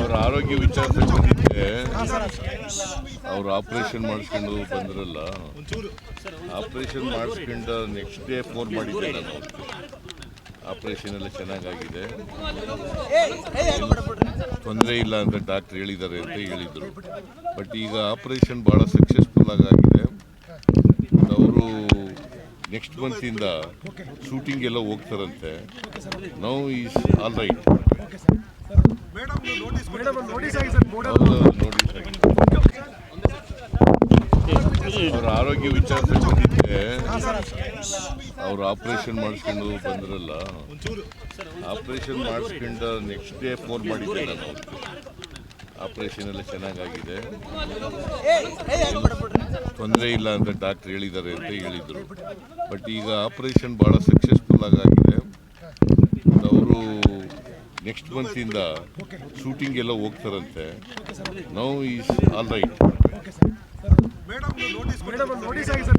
ಅವ್ರ ಆರೋಗ್ಯ ವಿಚಾರಿಸಕ್ಕೆ ಬಂದಿದ್ದೆ ಅವ್ರು ಆಪರೇಷನ್ ಮಾಡಿಸ್ಕೊಂಡು ಬಂದ್ರಲ್ಲ. ಆಪರೇಷನ್ ಮಾಡಿಸ್ಕೊಂಡು ನೆಕ್ಸ್ಟ್ ಡೇ ಫೋನ್ ಮಾಡಿದ್ದೆ ನಾನು ಆಪರೇಷನ್ ಎಲ್ಲ ಚೆನ್ನಾಗಾಗಿದೆ. ತೊಂದರೆ ಇಲ್ಲ ಅಂತ ಡಾಕ್ಟರ್ ಹೇಳಿದ್ದಾರೆ ಅಂತ ಹೇಳಿದರು. ಬಟ್ ಈಗ ಆಪರೇಷನ್ ಭಾಳ ಸಕ್ಸಸ್ಫುಲ್ ಆಗಿದೆ ಅವರು ನೆಕ್ಸ್ಟ್ ಮಂತಿಂದ ಶೂಟಿಂಗ್ ಎಲ್ಲ ಹೋಗ್ತಾರಂತೆ. ನಾವು ಈಸ್ ಆಲ್ ರೈಟ್ ಅವ್ರ ಆರೋಗ್ಯ ವಿಚಾರಿಸಕ್ಕೆ ಬಂದಿದ್ದೆ ಅವ್ರು ಆಪರೇಷನ್ ಮಾಡಿಸ್ಕೊಂಡು ಬಂದ್ರಲ್ಲ. ಆಪರೇಷನ್ ಮಾಡಿಸ್ಕೊಂಡು ನೆಕ್ಸ್ಟ್ ಡೇ ಫೋನ್ ಮಾಡಿದ್ದೆ ನಾನು ಆಪರೇಷನ್ ಎಲ್ಲ ಚೆನ್ನಾಗಾಗಿದೆ. ತೊಂದರೆ ಇಲ್ಲ ಅಂತ ಡಾಕ್ಟ್ರ್ ಹೇಳಿದ್ದಾರೆ ಅಂತ ಹೇಳಿದರು. ಬಟ್ ಈಗ ಆಪರೇಷನ್ ಭಾಳ ಸಕ್ಸಸ್ಫುಲ್ ಆಗಿದೆ ಅವರು ನೆಕ್ಸ್ಟ್ ಮಂತಿಂದ ಶೂಟಿಂಗ್ ಎಲ್ಲ ಹೋಗ್ತಾರಂತೆ now is all right notice ಆಗಿದೆ